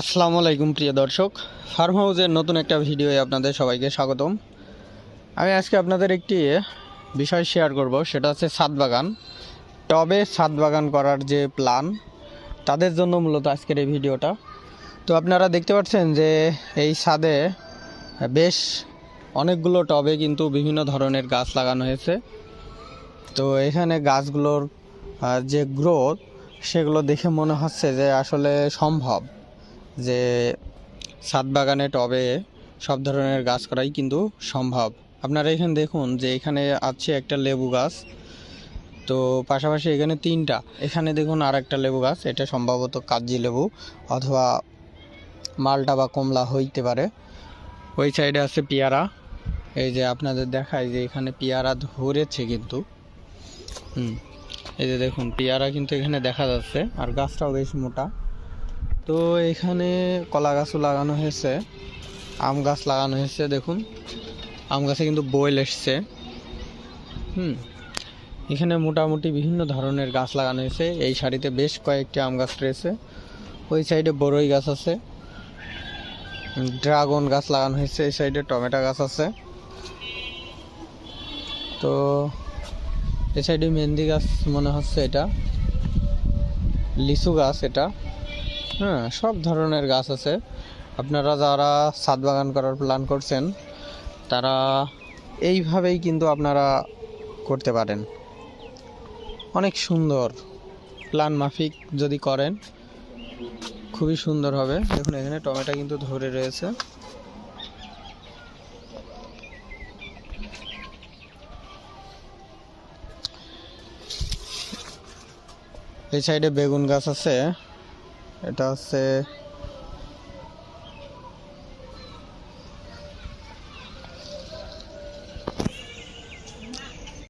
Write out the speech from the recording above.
আসসালামু আলাইকুম প্রিয় দর্শক ফার্ম হাউসের নতুন একটা ভিডিওয়ে আপনাদের সবাইকে স্বাগতম। আমি আজকে আপনাদের একটি বিষয় শেয়ার করব, সেটা হচ্ছে ছাদ বাগান। টবে ছাদ বাগান করার যে প্ল্যান তাদের জন্য মূলত আজকের এই ভিডিওটা। তো আপনারা দেখতে পাচ্ছেন যে এই ছাদে বেশ অনেকগুলো টবে কিন্তু বিভিন্ন ধরনের গাছ লাগানো হয়েছে। তো এখানে গাছগুলোর যে গ্রোথ সেগুলো দেখে মনে হচ্ছে যে আসলে সম্ভব যে ছাদ বাগানে টবে সব ধরনের গাছ করাই কিন্তু সম্ভব। আপনারা এখানে দেখুন যে এখানে আছে একটা লেবু গাছ, তো পাশাপাশি এখানে তিনটা। এখানে দেখুন আর একটা লেবু গাছ, এটা সম্ভবত কাজি লেবু অথবা মালটা বা কমলা হইতে পারে। ওই সাইডে আছে পেয়ারা। এই যে আপনাদের দেখায় যে এখানে পেয়ারা ধরেছে কিন্তু। হুম। এই যে দেখুন, পেয়ারা কিন্তু এখানে দেখা যাচ্ছে, আর গাছটাও বেশ মোটা। তো এখানে কলা গাছও লাগানো হয়েছে, আম গাছ লাগানো হয়েছে, দেখুন। আম গাছে কিন্তু বয়েল এসছে। হুম, এখানে মোটামুটি বিভিন্ন ধরনের গাছ লাগানো হয়েছে। এই সারিতে বেশ কয়েকটি আম গাছ রয়েছে। ওই সাইডে বড়ই গাছ আছে, ড্রাগন গাছ লাগানো হয়েছে, এই সাইডে টমেটো গাছ আছে। তো এই সাইডে মেহেন্দি গাছ মনে হচ্ছে এটা। লিচু গাছ এটা। হ্যাঁ সব ধরনের গাছ আছে। আপনারা যারা ছাদ বাগান করার প্ল্যান করছেন, তারা এইভাবেই কিন্তু আপনারা করতে পারেন। অনেক সুন্দর প্ল্যান মাফিক যদি করেন, খুবই সুন্দর হবে। দেখুন, এখানে টমেটো কিন্তু ধরে রয়েছে। এই সাইডে বেগুন গাছ আছে। এটা হচ্ছে